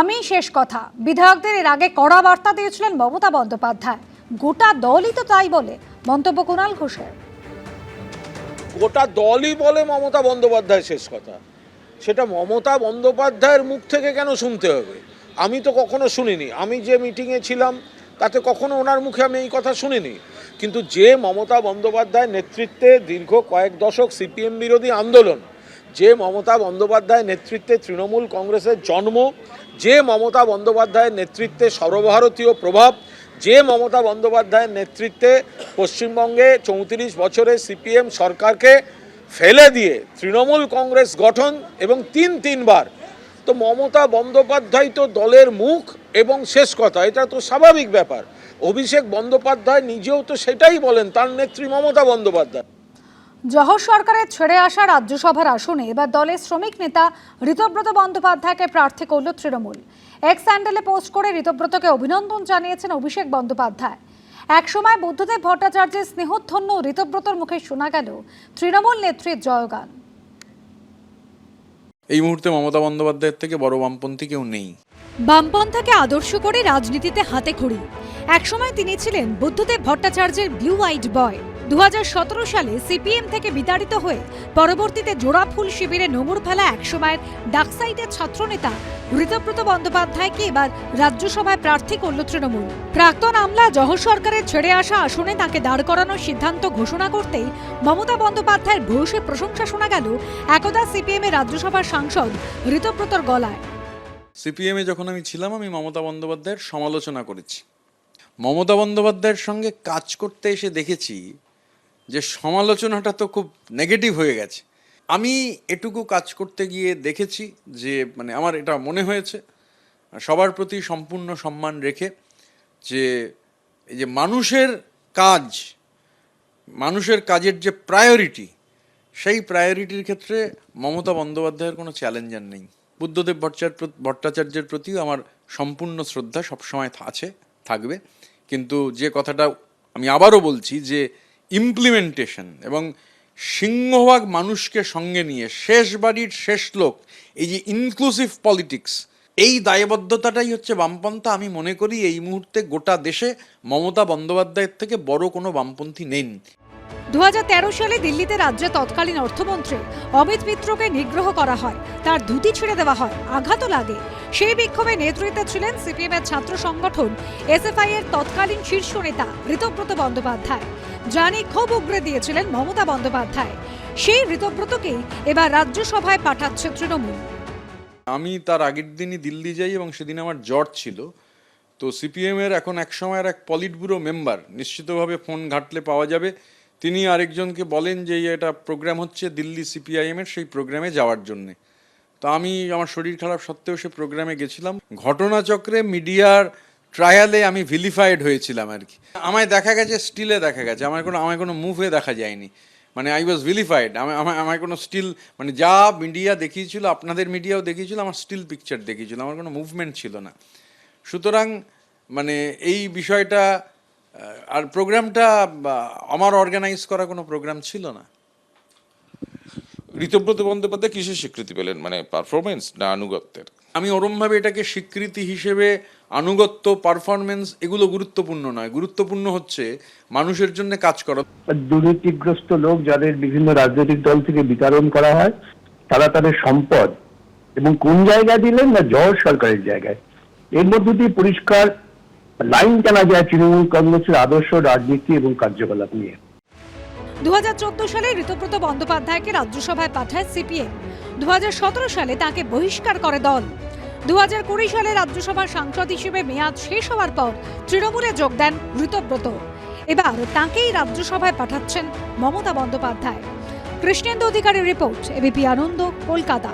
আমি শেষ কথা। বিধায়কদের এর আগে কড়া বার্তা দিয়েছিলেন মমতা বন্দ্যোপাধ্যায়। গোটা দলই তো তাই বলে। মন্তব্য কুণাল ঘোষের। গোটা দলই বলে মমতা বন্দ্যোপাধ্যায় শেষ কথা। সেটা মমতা বন্দ্যোপাধ্যায়ের মুখ থেকে কেন শুনতে হবে? আমি তো কখনো শুনিনি। আমি যে মিটিংয়ে ছিলাম, তাতে কখনো ওনার মুখে আমি এই কথা শুনিনি। কিন্তু যে মমতা বন্দ্যোপাধ্যায়ের নেতৃত্বে দীর্ঘ কয়েক দশক সিপিএম বিরোধী আন্দোলন যে মমতা বন্দ্যোপাধ্যায়ের নেতৃত্বে তৃণমূল কংগ্রেসের জন্ম, যে মমতা বন্দ্যোপাধ্যায়ের নেতৃত্বে সর্বভারতীয় প্রভাব, যে মমতা বন্দ্যোপাধ্যায়ের নেতৃত্বে পশ্চিমবঙ্গে চৌত্রিশ বছরে সিপিএম সরকারকে ফেলে দিয়ে তৃণমূল কংগ্রেস গঠন এবং তিন তিনবার। তো মমতা বন্দ্যোপাধ্যায় তো দলের মুখ এবং শেষ কথা, এটা তো স্বাভাবিক ব্যাপার। অভিষেক বন্দ্যোপাধ্যায় নিজেও তো সেটাই বলেন, তার নেত্রী মমতা বন্দ্যোপাধ্যায়। জহর সরকারের ছেড়ে আসা রাজ্যসভার আসনে এবার দলের শ্রমিক নেতা ঋতব্রত বন্দ্যোপাধ্যায়কে প্রার্থী করল তৃণমূল। এক স্যান্ডেলে পোস্ট করে ঋতব্রতকে অভিনন্দন জানিয়েছেন অভিষেক বন্দ্যোপাধ্যায়। একসময় বুদ্ধদেব ভট্টাচার্যের স্নেহধন্য ঋতব্রতর মুখে শোনা গেল তৃণমূল নেত্রীর জয়গান। এই মুহূর্তে মমতা বন্দ্যোপাধ্যায়ের থেকে বড় বামপন্থী কেউ নেই। বামপন্থাকে আদর্শ করে রাজনীতিতে হাতে খড়ি। একসময় তিনি ছিলেন বুদ্ধদেব ভট্টাচার্যের ব্লু হোয়াইট বয় দু হাজার সতেরো সালে সিপিএম থেকে বিতাড়িত হয়ে পরবর্তীতে জোড়াফুল শিবিরে নোঙর ফেলা একসময়ের ডাকসাইটের ছাত্রনেতা ঋতব্রত বন্দ্যোপাধ্যায়কে এবার রাজ্যসভায় প্রার্থী করল তৃণমূল। প্রাক্তন আমলা জহর সরকারের ছেড়ে আসা আসনে তাকে দাঁড় করানোর সিদ্ধান্ত ঘোষণা করতেই মমতা বন্দ্যোপাধ্যায়ের ভূয়সী প্রশংসা শোনা গেল একদা সিপিএম এর রাজ্যসভার সাংসদ ঋতব্রতর গলায়। সিপিএমে যখন আমি ছিলাম, আমি মমতা বন্দ্যোপাধ্যায়ের সমালোচনা করেছি। মমতা বন্দ্যোপাধ্যায়ের সঙ্গে কাজ করতে এসে দেখেছি যে সমালোচনাটা তো খুব নেগেটিভ হয়ে গেছে। আমি এটুকু কাজ করতে গিয়ে দেখেছি যে মানে আমার এটা মনে হয়েছে, সবার প্রতি সম্পূর্ণ সম্মান রেখে যে, এই যে মানুষের কাজ, মানুষের কাজের যে প্রায়োরিটি সেই প্রায়োরিটির ক্ষেত্রে মমতা বন্দ্যোপাধ্যায়ের কোনো চ্যালেঞ্জার নেই। বুদ্ধদেব ভট্টাচার্য ভট্টাচার্যের প্রতিও আমার সম্পূর্ণ শ্রদ্ধা সবসময় আছে, থাকবে। কিন্তু যে কথাটা আমি আবারও বলছি যে ইমপ্লিমেন্টেশন এবং সিংহভাগ মানুষকে সঙ্গে নিয়ে শেষ বাড়ির শেষ লোক, এই যে ইনক্লুসিভ পলিটিক্স এই দায়বদ্ধতাটাই হচ্ছে বামপন্থা। আমি মনে করি এই মুহূর্তে গোটা দেশে মমতা বন্দ্যোপাধ্যায়ের থেকে বড় কোনো বামপন্থী দুহাজার তেরো সালে দিল্লিতে রাজ্যে তৎকালীন অর্থমন্ত্রী অমিত মিত্রকে নিগ্রহ করা হয়। তার ধুতি ছেড়ে দেওয়া হয়। আঘাতও লাগে। সেই বিক্ষোভে নেতৃত্বে ছিলেন সিপিএম এর ছাত্র সংগঠন, এসএফআই এর তৎকালীন শীর্ষ নেতা ঋতব্রত বন্দ্যোপাধ্যায়। জানি ক্ষোভ উগরে দিয়েছিলেন মমতা বন্দ্যোপাধ্যায়। সেই ঋতব্রতকেই এবার রাজ্যসভায় পাঠাচ্ছে তৃণমূল। আমি তার আগের দিনই দিল্লি যাই এবং সেদিন আমার জ্বর ছিল। তো সিপিএমের এখন এক সময়ের এক পলিট ব্যুরো মেম্বার নিশ্চিতভাবে ফোন ঘাটলে পাওয়া যাবে। তিনি আরেকজনকে বলেন যে এটা প্রোগ্রাম হচ্ছে দিল্লি সিপিআইএমের সেই প্রোগ্রামে যাওয়ার জন্যে। তো আমি আমার শরীর খারাপ সত্ত্বেও সে প্রোগ্রামে গেছিলাম। ঘটনাচক্রে মিডিয়ার ট্রায়ালে আমি ভিলিফাইড হয়েছিলাম আর কি। আমায় দেখা গেছে স্টিলে দেখা গেছে। আমার কোনো আমায় কোনো মুভে দেখা যায়নি। মানে আই ওয়াজ ভিলিফাইড আমার আমার কোনো স্টিল মানে যা মিডিয়া দেখিয়েছিল আপনাদের মিডিয়াও দেখিয়েছিল আমার স্টিল পিকচার দেখিয়েছিল। আমার কোনো মুভমেন্ট ছিল না। সুতরাং মানে এই বিষয়টা আর প্রোগ্রামটা আমার অর্গানাইজ করা কোনো প্রোগ্রাম ছিল না। ঋতব্রত বন্দ্যোপাধ্যায় কিসের স্বীকৃতি পেলেন? মানে পারফরমেন্স না আনুগত্যের? আমি ওরমভাবে এটাকে স্বীকৃতি হিসেবে আনুগত্য পারফরমেন্স এগুলো গুরুত্বপূর্ণ নয়। গুরুত্বপূর্ণ হচ্ছে মানুষের জন্য কাজ করা। দুর্নীতিগ্রস্ত লোক যাদের বিভিন্ন রাজনৈতিক দল থেকে বিতরণ করা হয় তারা তাদের সম্পদ এবং কোন জায়গায় দিলেন না জহর সরকারের জায়গায়। এর মধ্য দিয়ে পরিষ্কার লাইন টানা যায় তৃণমূল কংগ্রেসের আদর্শ রাজনীতি এবং কার্যকলাপ নিয়ে। দু হাজার চোদ্দ সালে ঋতব্রত বন্দ্যোপাধ্যায়কে রাজ্যসভায় পাঠায় সিপিএম। দু হাজার সতেরো সালে তাকে বহিষ্কার করে দল। দু হাজার কুড়ি সালে রাজ্যসভার সাংসদ হিসেবে মেয়াদ শেষ হওয়ার পর তৃণমূলে যোগ দেন ঋতব্রত। এবার তাকেই রাজ্যসভায় পাঠাচ্ছেন মমতা বন্দ্যোপাধ্যায়। কৃষ্ণেন্দু অধিকারের রিপোর্ট, এবিপি আনন্দ, কলকাতা।